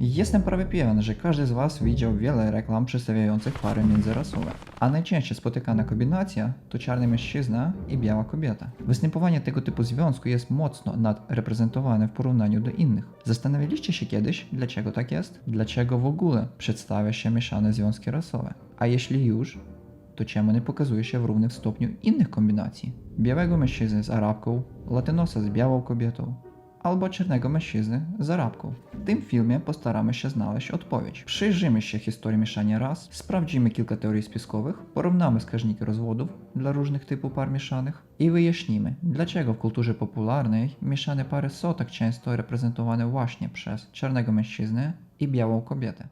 Jestem prawie pewien, że każdy z Was widział wiele reklam przedstawiających pary międzyrasowe, a najczęściej spotykana kombinacja to czarny mężczyzna i biała kobieta. Występowanie tego typu związku jest mocno nadreprezentowane w porównaniu do innych. Zastanawialiście się kiedyś, dlaczego tak jest? Dlaczego w ogóle przedstawia się mieszane związki rasowe? A jeśli już, to czemu nie pokazuje się w równym stopniu innych kombinacji? Białego mężczyzny z Arabką, latynosa z białą kobietą, albo czarnego mężczyzny z Arabką. W tym filmie postaramy się znaleźć odpowiedź. Przyjrzymy się historii mieszania ras, sprawdzimy kilka teorii spiskowych, porównamy wskaźniki rozwodów dla różnych typów par mieszanych i wyjaśnimy, dlaczego w kulturze popularnej mieszane pary są tak często reprezentowane właśnie przez czarnego mężczyznę i białą kobietę.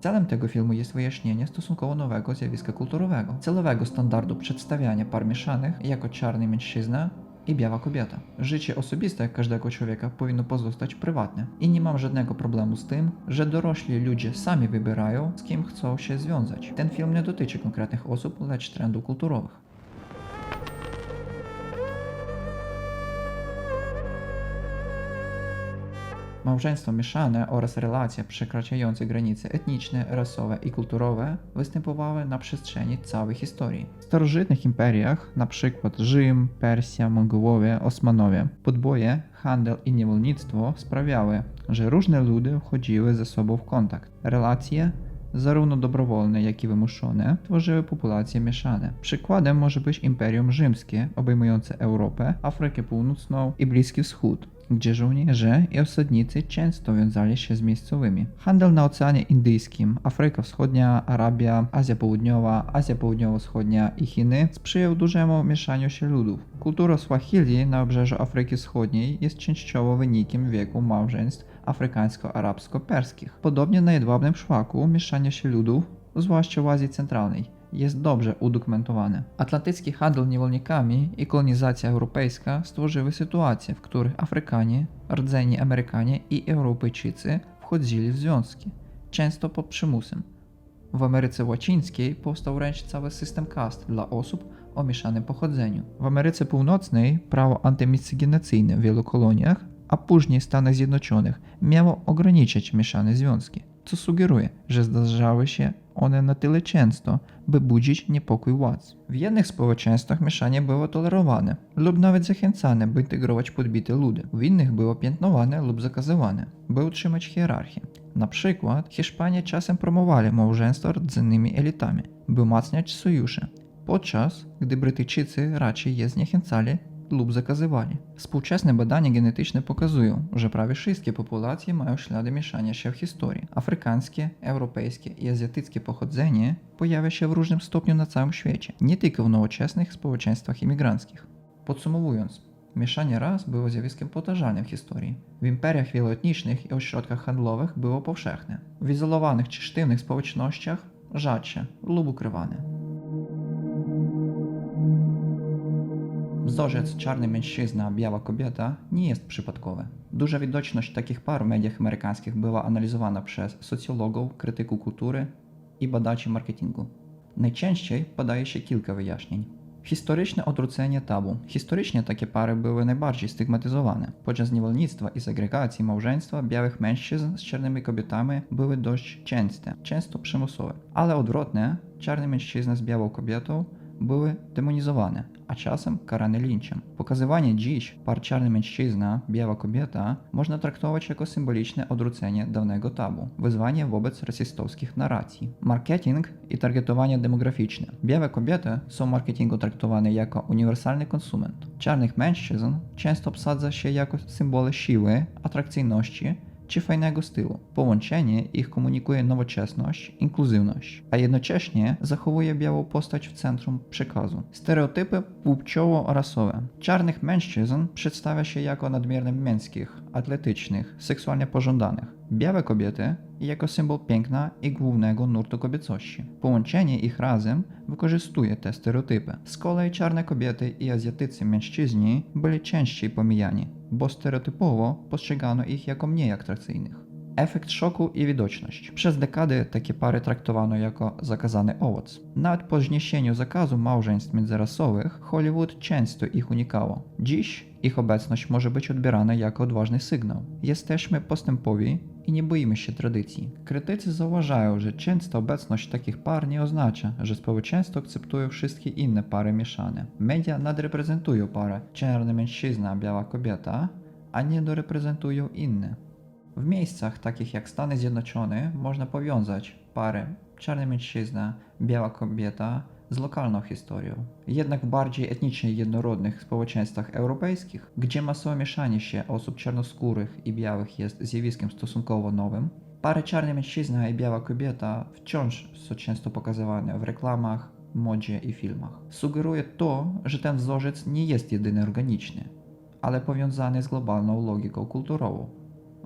Celem tego filmu jest wyjaśnienie stosunkowo nowego zjawiska kulturowego, celowego standardu przedstawiania par mieszanych jako czarny mężczyzna i biała kobieta. Życie osobiste każdego człowieka powinno pozostać prywatne i nie mam żadnego problemu z tym, że dorośli ludzie sami wybierają, z kim chcą się związać. Ten film nie dotyczy konkretnych osób, lecz trendów kulturowych. Małżeństwo mieszane oraz relacje przekraczające granice etniczne, rasowe i kulturowe występowały na przestrzeni całej historii. W starożytnych imperiach, np. Rzym, Persja, Mongołowie, Osmanowie, podboje, handel i niewolnictwo sprawiały, że różne ludy wchodziły ze sobą w kontakt. Relacje zarówno dobrowolne, jak i wymuszone, tworzyły populacje mieszane. Przykładem może być Imperium Rzymskie, obejmujące Europę, Afrykę Północną i Bliski Wschód, gdzie żołnierze i osadnicy często wiązali się z miejscowymi. Handel na Oceanie Indyjskim, Afryka Wschodnia, Arabia, Azja Południowa, Azja Południowo-Wschodnia i Chiny sprzyjał dużemu mieszaniu się ludów. Kultura Swahili na obrzeżu Afryki Wschodniej jest częściowo wynikiem wieku małżeństw afrykańsko-arabsko-perskich. Podobnie na jedwabnym szlaku mieszanie się ludów, zwłaszcza w Azji Centralnej, jest dobrze udokumentowane. Atlantycki handel niewolnikami i kolonizacja europejska stworzyły sytuacje, w których Afrykanie, rdzeni Amerykanie i Europejczycy wchodzili w związki, często pod przymusem. W Ameryce Łacińskiej powstał wręcz cały system kast dla osób o mieszanym pochodzeniu. W Ameryce Północnej prawo antymiscygenacyjne w wielu koloniach, a później Stanach Zjednoczonych miało ograniczać mieszane związki, co sugeruje, że zdarzały się one na tyle często, by budzić niepokój władz. W jednych społeczeństwach mieszanie było tolerowane lub nawet zachęcane, by integrować podbite ludy. W innych było piętnowane lub zakazywane, by utrzymać hierarchię. Na przykład Hiszpanie czasem promowali małżeństwo rdzennymi elitami, by umacniać sojusze, podczas gdy Brytyjczycy raczej je zniechęcali pokazują, że prawie wszystkie populacje mają ślady mieszania się w historii. Afrykańskie, europejskie i azjatyckie pochodzenie pojawia się w różnym stopniu na całym świecie, nie tylko w nowoczesnych społeczeństwach imigranckich. Podsumowując, mieszanie ras było zjawiskiem powtarzalnym w historii. W imperiach wieloetnicznych i ośrodkach handlowych było powszechne. W izolowanych czy sztywnych społecznościach rzadsze lub ukrywane. Wzorzec czarny mężczyzna, biała kobieta nie jest przypadkowy. Duża widoczność takich par w mediach amerykańskich była analizowana przez socjologów, krytyków kultury i badaczy marketingu. Najczęściej podaje się kilka wyjaśnień. Historyczne odwrócenie tabu. Historycznie takie pary były najbardziej stygmatyzowane. Podczas niewolnictwa i segregacji małżeństwa białych mężczyzn z czarnymi kobietami były dość częste, często przymusowe. Ale odwrotnie, czarny mężczyzna z białą kobietą były demonizowane, dziś par czarny mężczyzna, biała kobieta można traktować jako symboliczne odwrócenie dawnego tabu, wyzwanie wobec rasistowskich narracji. Marketing i targetowanie demograficzne. Białe kobiety są w marketingu traktowane jako uniwersalny konsument. Mężczyzn często obsadza się jako symbole siły, atrakcyjności czy fajnego stylu. Połączenie ich komunikuje nowoczesność, inkluzywność, a jednocześnie zachowuje białą postać w centrum przekazu. Stereotypy płciowo-rasowe. Czarnych mężczyzn przedstawia się jako nadmiernie męskich, atletycznych, seksualnie pożądanych. Białe kobiety jako symbol piękna i głównego nurtu kobiecości. Połączenie ich razem wykorzystuje te stereotypy. Z kolei czarne kobiety i azjatycy mężczyźni byli częściej pomijani, bo stereotypowo postrzegano ich jako mniej atrakcyjnych. Efekt szoku i widoczność. Przez dekady takie pary traktowano jako zakazany owoc. Nawet po zniesieniu zakazu małżeństw międzyrasowych, Hollywood często ich unikało. Dziś ich obecność może być odbierana jako odważny sygnał. Jesteśmy postępowi i nie boimy się tradycji. Krytycy zauważają, że często obecność takich par nie oznacza, że społeczeństwo akceptuje wszystkie inne pary mieszane. Media nadreprezentują parę czarny mężczyzna, biała kobieta, a nie doreprezentują inne. W miejscach takich jak Stany Zjednoczone można powiązać parę czarny mężczyzna, biała kobieta z lokalną historią. Jednak w bardziej etnicznie jednorodnych społeczeństwach europejskich, gdzie masowe mieszanie się osób czarnoskórych i białych jest zjawiskiem stosunkowo nowym, pary czarny mężczyzna i biała kobieta wciąż są często pokazywane w reklamach, modzie i filmach. Sugeruje to, że ten wzorzec nie jest jedyny organiczny, ale powiązany z globalną logiką kulturową.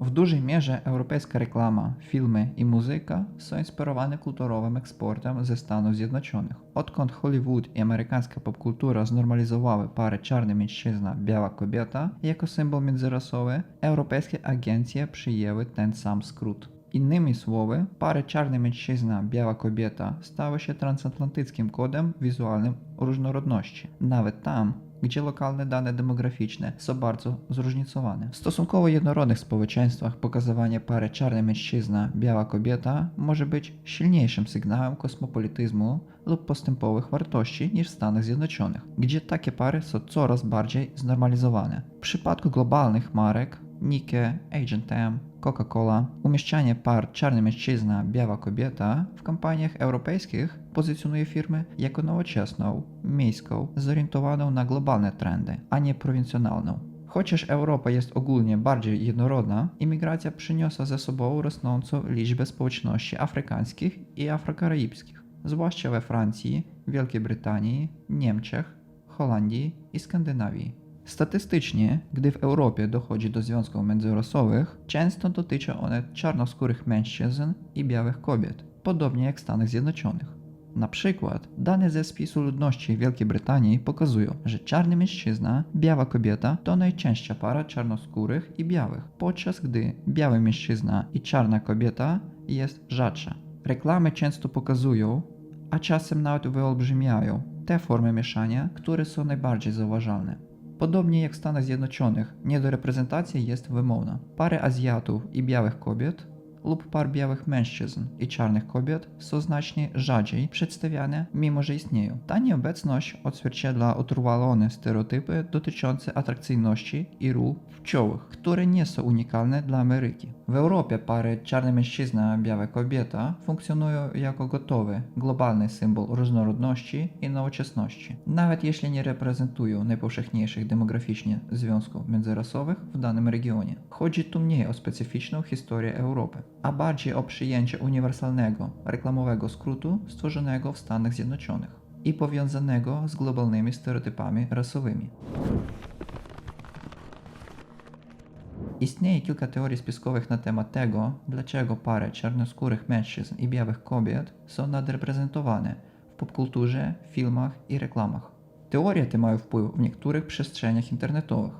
W dużej mierze europejska reklama, filmy i muzyka są inspirowane kulturowym eksportem ze Stanów Zjednoczonych. Odkąd Hollywood i amerykańska popkultura znormalizowały parę czarny mężczyzna, biała kobieta jako symbol międzyrasowy, europejskie agencje przyjęły ten sam skrót. Innymi słowy, pary czarny mężczyzna, biała kobieta stały się transatlantyckim kodem wizualnym różnorodności. Nawet tam, gdzie lokalne dane demograficzne są bardzo zróżnicowane. W stosunkowo jednorodnych społeczeństwach pokazywanie pary czarny mężczyzna, biała kobieta może być silniejszym sygnałem kosmopolityzmu lub postępowych wartości niż w Stanach Zjednoczonych, gdzie takie pary są coraz bardziej znormalizowane. W przypadku globalnych marek Nike, H&M, Coca-Cola, umieszczanie par czarny mężczyzna, biała kobieta w kampaniach europejskich pozycjonuje firmy jako nowoczesną, miejską, zorientowaną na globalne trendy, a nie prowincjonalną. Chociaż Europa jest ogólnie bardziej jednorodna, imigracja przyniosła ze sobą rosnącą liczbę społeczności afrykańskich i afrokaraibskich, zwłaszcza we Francji, Wielkiej Brytanii, Niemczech, Holandii i Skandynawii. Statystycznie, gdy w Europie dochodzi do związków międzyrasowych, często dotyczą one czarnoskórych mężczyzn i białych kobiet, podobnie jak w Stanach Zjednoczonych. Na przykład, dane ze spisu ludności Wielkiej Brytanii pokazują, że czarny mężczyzna, biała kobieta to najczęstsza para czarnoskórych i białych, podczas gdy biały mężczyzna i czarna kobieta jest rzadsza. Reklamy często pokazują, a czasem nawet wyolbrzymiają te formy mieszania, które są najbardziej zauważalne. Podobnie jak w Stanach Zjednoczonych, niedoreprezentacja jest wymowna. Pary Azjatów i białych kobiet lub par białych mężczyzn i czarnych kobiet są znacznie rzadziej przedstawiane, mimo że istnieją. Ta nieobecność odzwierciedla utrwalone stereotypy dotyczące atrakcyjności i ról płciowych, które nie są unikalne dla Ameryki. W Europie pary czarny mężczyzna, biała kobieta funkcjonują jako gotowy, globalny symbol różnorodności i nowoczesności, nawet jeśli nie reprezentują najpowszechniejszych demograficznie związków międzyrasowych w danym regionie. Chodzi tu mniej o specyficzną historię Europy, a bardziej o przyjęcie uniwersalnego, reklamowego skrótu stworzonego w Stanach Zjednoczonych i powiązanego z globalnymi stereotypami rasowymi. Istnieje kilka teorii spiskowych na temat tego, dlaczego pary czarnoskórych mężczyzn i białych kobiet są nadreprezentowane w popkulturze, filmach i reklamach. Teorie te mają wpływ w niektórych przestrzeniach internetowych.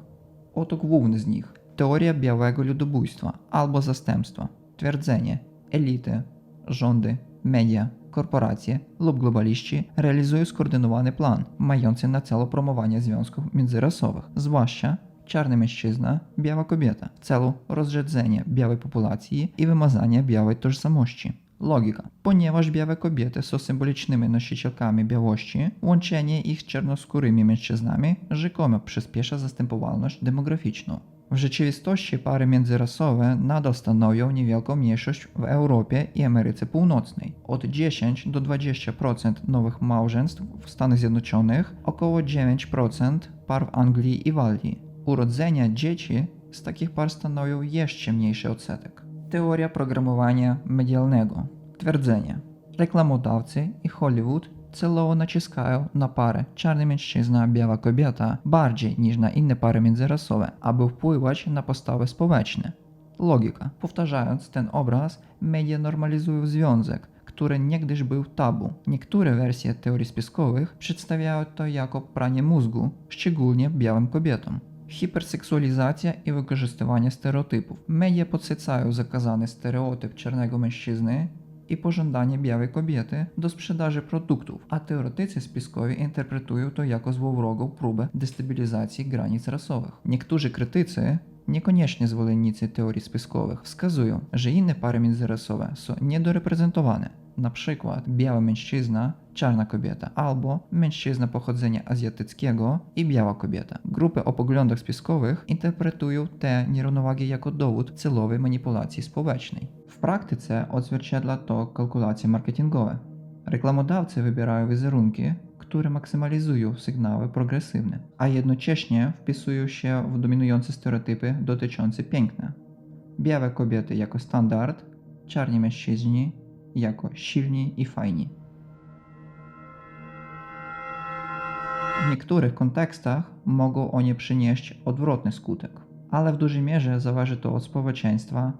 Oto główny z nich. Teoria białego ludobójstwa albo zastępstwa. Twierdzenie elity, rządy, media, korporacje lub globaliści realizują skoordynowany plan, mający na celu promowanie związków międzyrasowych, zwłaszcza czarny mężczyzna, biała kobieta, w celu rozrzedzenia białej populacji i wymazania białej tożsamości. Logika. Ponieważ białe kobiety są symbolicznymi nosicielkami białości, łączenie ich z czarnoskórymi mężczyznami rzekomo przyspiesza zastępowalność demograficzną. W rzeczywistości pary międzyrasowe nadal stanowią niewielką mniejszość w Europie i Ameryce Północnej. Od 10 do 20% nowych małżeństw w Stanach Zjednoczonych, około 9% par w Anglii i Walii. Urodzenia dzieci z takich par stanowią jeszcze mniejszy odsetek. Teoria programowania medialnego. Twierdzenie. Reklamodawcy i Hollywood celowo naciskają na parę czarny mężczyzna, biała kobieta bardziej niż na inne pary międzyrasowe, aby wpływać na postawy społeczne. Logika. Powtarzając ten obraz, media normalizują związek, który niegdyś był tabu. Niektóre wersje teorii spiskowych przedstawiają to jako pranie mózgu, szczególnie białym kobietom. Hiperseksualizacja і використання стереотипів. Медіа підсицають заказаний стереотип чорного мężczyzny і pożądanie białej kobiety do sprzedaży produktów, a teoretycy spiskowi interpretują to jako złowrogą próbę destabilizacji granic rasowych. Niektórzy krytycy Niekoniecznie zwolennicy teorii spiskowych wskazują, że inne pary międzyrasowe są niedoreprezentowane, na przykład biały mężczyzna, czarna kobieta, albo mężczyzna pochodzenia azjatyckiego i biała kobieta. Grupy o poglądach spiskowych interpretują te nierównowagi jako dowód celowej manipulacji społecznej. W praktyce odzwierciedla to kalkulacje marketingowe. Reklamodawcy wybierają wizerunki, które maksymalizują sygnały progresywne, a jednocześnie wpisują się w dominujące stereotypy dotyczące piękna. Białe kobiety jako standard, czarni mężczyźni jako silni i fajni. W niektórych kontekstach mogą oni przynieść odwrotny skutek, ale w dużej mierze zależy to od społeczeństwa,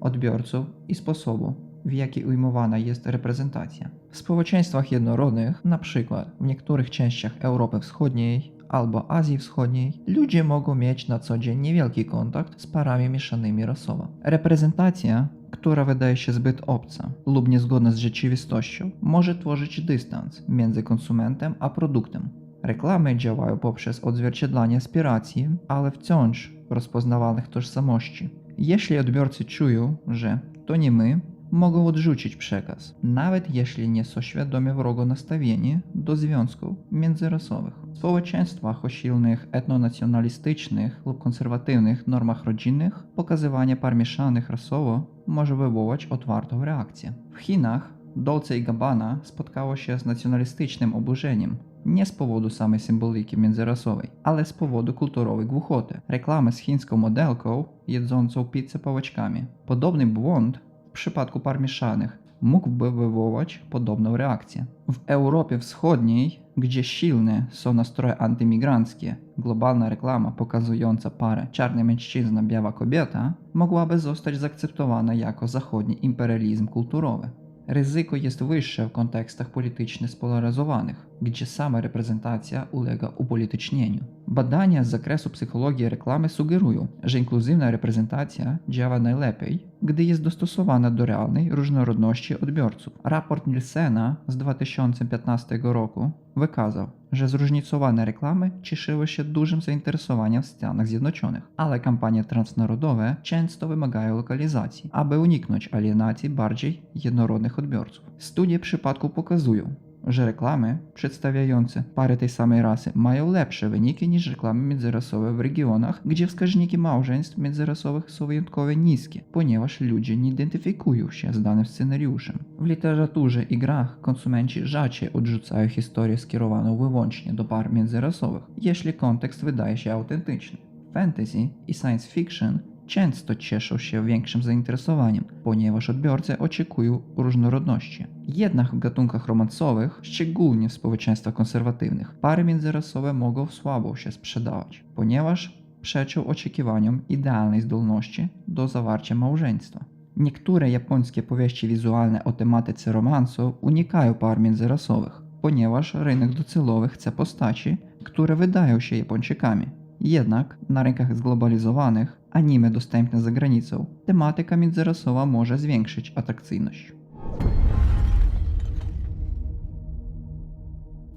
odbiorców i sposobu, w jaki ujmowana jest reprezentacja. W społeczeństwach jednorodnych, przykład w niektórych częściach Europy Wschodniej albo Azji Wschodniej, ludzie mogą mieć na co dzień niewielki kontakt z parami mieszanymi rasowo. Reprezentacja, która wydaje się zbyt obca lub niezgodna z rzeczywistością, może tworzyć dystans między konsumentem a produktem. Reklamy działają poprzez odzwierciedlanie aspiracji, ale wciąż rozpoznawalnych tożsamości. Jeśli odbiorcy czują, że to nie my, mogą odrzucić przekaz, nawet jeśli nie są świadomie wrogo nastawieni do związków międzyrasowych. W społeczeństwach o silnych etnonacjonalistycznych lub konserwatywnych normach rodzinnych pokazywanie par mieszanych rasowo może wywołać otwartą reakcję. W Chinach Dolce i Gabbana spotkało się z nacjonalistycznym oburzeniem, nie z powodu samej symboliki międzyrasowej, ale z powodu kulturowej głuchoty. Reklamy z chińską modelką jedzącą pizzę pałeczkami. Podobny błąd przypadku par mieszanych mógłby wywołać podobną reakcję. W Europie Wschodniej, gdzie silne są nastroje antymigranckie, globalna reklama pokazująca parę czarny mężczyzna, biała kobieta mogłaby zostać zaakceptowana jako zachodni imperializm kulturowy. Ryzyko jest wyższe w kontekstach politycznie spolaryzowanych, gdzie sama reprezentacja ulega upolitycznieniu. Badania z zakresu psychologii reklamy sugerują, że inkluzywna reprezentacja działa najlepiej, gdy jest dostosowana do realnej różnorodności odbiorców. Raport Nielsena z 2015 roku wykazał, że zróżnicowane reklamy cieszyły się dużym zainteresowaniem w Stanach Zjednoczonych, ale kampanie transnarodowe często wymagają lokalizacji, aby uniknąć alienacji bardziej jednorodnych odbiorców. Studie przypadku pokazują, że reklamy przedstawiające pary tej samej rasy mają lepsze wyniki niż reklamy międzyrasowe w regionach, gdzie wskaźniki małżeństw międzyrasowych są wyjątkowo niskie, ponieważ ludzie nie identyfikują się z danym scenariuszem. W literaturze i grach konsumenci rzadziej odrzucają historię skierowaną wyłącznie do par międzyrasowych, jeśli kontekst wydaje się autentyczny. Fantasy i science fiction często cieszą się większym zainteresowaniem, ponieważ odbiorcy oczekują różnorodności. Jednak w gatunkach romansowych, szczególnie w społeczeństwach konserwatywnych, pary międzyrasowe mogą słabo się sprzedawać, ponieważ przeczą oczekiwaniom idealnej zdolności do zawarcia małżeństwa. Niektóre japońskie powieści wizualne o tematyce romansu unikają par międzyrasowych, ponieważ rynek docelowy chce postaci, które wydają się Japończykami. Jednak na rynkach zglobalizowanych, anime dostępne za granicą, tematyka międzyrasowa może zwiększyć atrakcyjność.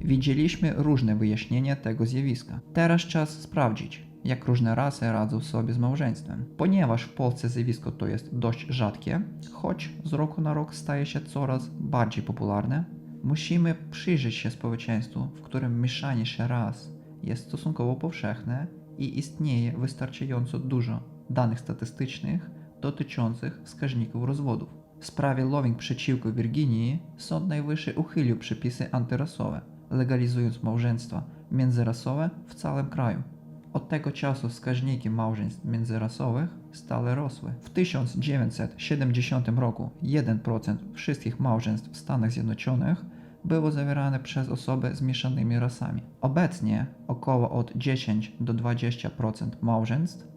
Widzieliśmy różne wyjaśnienia tego zjawiska. Teraz czas sprawdzić, jak różne rasy radzą sobie z małżeństwem. Ponieważ w Polsce zjawisko to jest dość rzadkie, choć z roku na rok staje się coraz bardziej popularne, musimy przyjrzeć się społeczeństwu, w którym mieszanie się ras jest stosunkowo powszechne i istnieje wystarczająco dużo danych statystycznych dotyczących wskaźników rozwodów. W sprawie Loving przeciwko Virginii Sąd Najwyższy uchylił przepisy antyrasowe, legalizując małżeństwa międzyrasowe w całym kraju. Od tego czasu wskaźniki małżeństw międzyrasowych stale rosły. W 1970 roku 1% wszystkich małżeństw w Stanach Zjednoczonych było zawierane przez osoby z mieszanymi rasami. Obecnie około od 10 do 20% małżeństw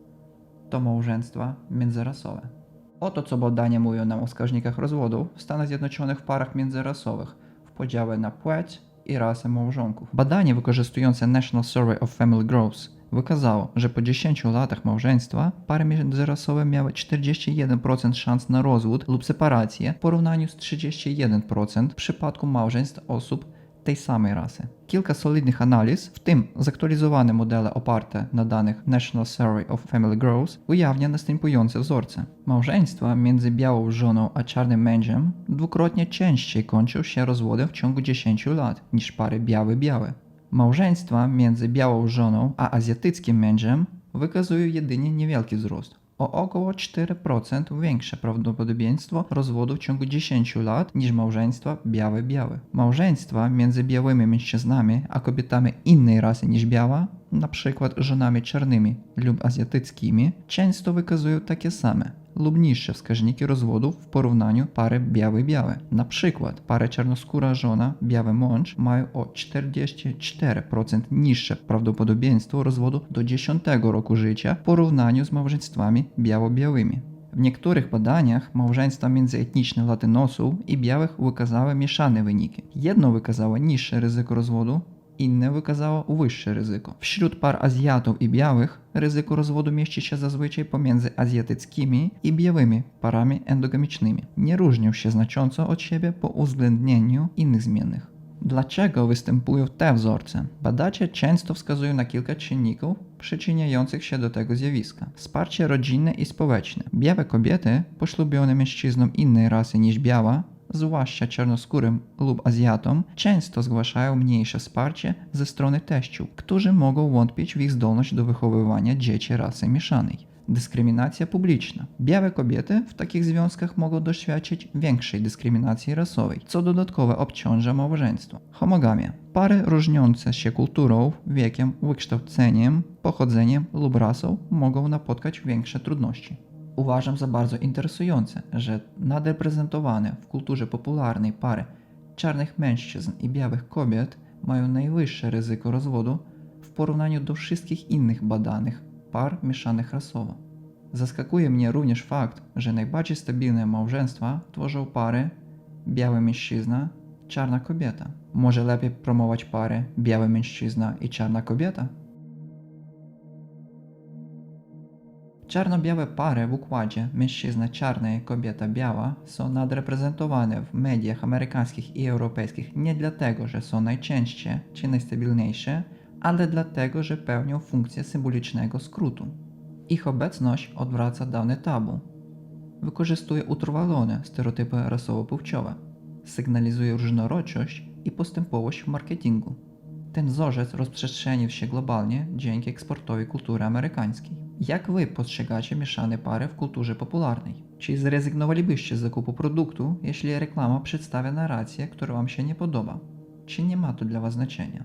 to małżeństwa międzyrasowe. Oto co badania mówią nam o wskaźnikach rozwodu w Stanach Zjednoczonych w parach międzyrasowych w podziale na płeć i rasę małżonków. Badanie wykorzystujące National Survey of Family Growth wykazało, że po 10 latach małżeństwa pary międzyrasowe miały 41% szans na rozwód lub separację w porównaniu z 31% w przypadku małżeństw osób tej samej rasy. Kilka solidnych analiz, w tym zaktualizowane modele oparte na danych National Survey of Family Growth, ujawnia następujące wzorce. Małżeństwa między białą żoną a czarnym mężem dwukrotnie częściej kończą się rozwodem w ciągu 10 lat niż pary biały-białe. Małżeństwa między białą żoną a azjatyckim mężem wykazują jedynie niewielki wzrost. O około 4% większe prawdopodobieństwo rozwodu w ciągu 10 lat niż małżeństwa białe-białe. Małżeństwa między białymi mężczyznami a kobietami innej rasy niż biała, przykład żonami czarnymi lub azjatyckimi, często wykazują takie same lub niższe wskaźniki rozwodów w porównaniu pary biały-białe. Na przykład pary czarnoskóra żona, biały mąż mają o 44% niższe prawdopodobieństwo rozwodu do 10 roku życia w porównaniu z małżeństwami biało-białymi. W niektórych badaniach małżeństwa międzyetniczne latynosów i białych wykazały mieszane wyniki. Jedno wykazało niższe ryzyko rozwodu, inne wykazało wyższe ryzyko. Wśród par Azjatów i białych ryzyko rozwodu mieści się zazwyczaj pomiędzy azjatyckimi i białymi parami endogamicznymi. Nie różnią się znacząco od siebie po uwzględnieniu innych zmiennych. Dlaczego występują te wzorce? Badacze często wskazują na kilka czynników przyczyniających się do tego zjawiska. Wsparcie rodzinne i społeczne. Białe kobiety poślubione mężczyznom innej rasy niż biała zwłaszcza czarnoskórym lub Azjatom, często zgłaszają mniejsze wsparcie ze strony teściów, którzy mogą wątpić w ich zdolność do wychowywania dzieci rasy mieszanej. Dyskryminacja publiczna. Białe kobiety w takich związkach mogą doświadczyć większej dyskryminacji rasowej, co dodatkowo obciąża małżeństwo. Homogamia. Pary różniące się kulturą, wiekiem, wykształceniem, pochodzeniem lub rasą mogą napotkać większe trudności. Uważam za bardzo interesujące, że nadreprezentowane w kulturze popularnej pary czarnych mężczyzn i białych kobiet mają najwyższe ryzyko rozwodu w porównaniu do wszystkich innych badanych par mieszanych rasowo. Zaskakuje mnie również fakt, że najbardziej stabilne małżeństwa tworzą pary biały mężczyzna, czarna kobieta. Może lepiej promować pary biały mężczyzna i czarna kobieta? Czarno-białe pary w układzie mężczyzna czarna i kobieta biała są nadreprezentowane w mediach amerykańskich i europejskich nie dlatego, że są najczęstsze czy najstabilniejsze, ale dlatego, że pełnią funkcję symbolicznego skrótu. Ich obecność odwraca dawne tabu. Wykorzystuje utrwalone stereotypy rasowo-płciowe. Sygnalizuje różnorodność i postępowość w marketingu. Ten wzorzec rozprzestrzenił się globalnie dzięki eksportowi kultury amerykańskiej. Jak wy postrzegacie mieszane pary w kulturze popularnej? Czy zrezygnowalibyście z zakupu produktu, jeśli reklama przedstawia narrację, która wam się nie podoba? Czy nie ma to dla was znaczenia?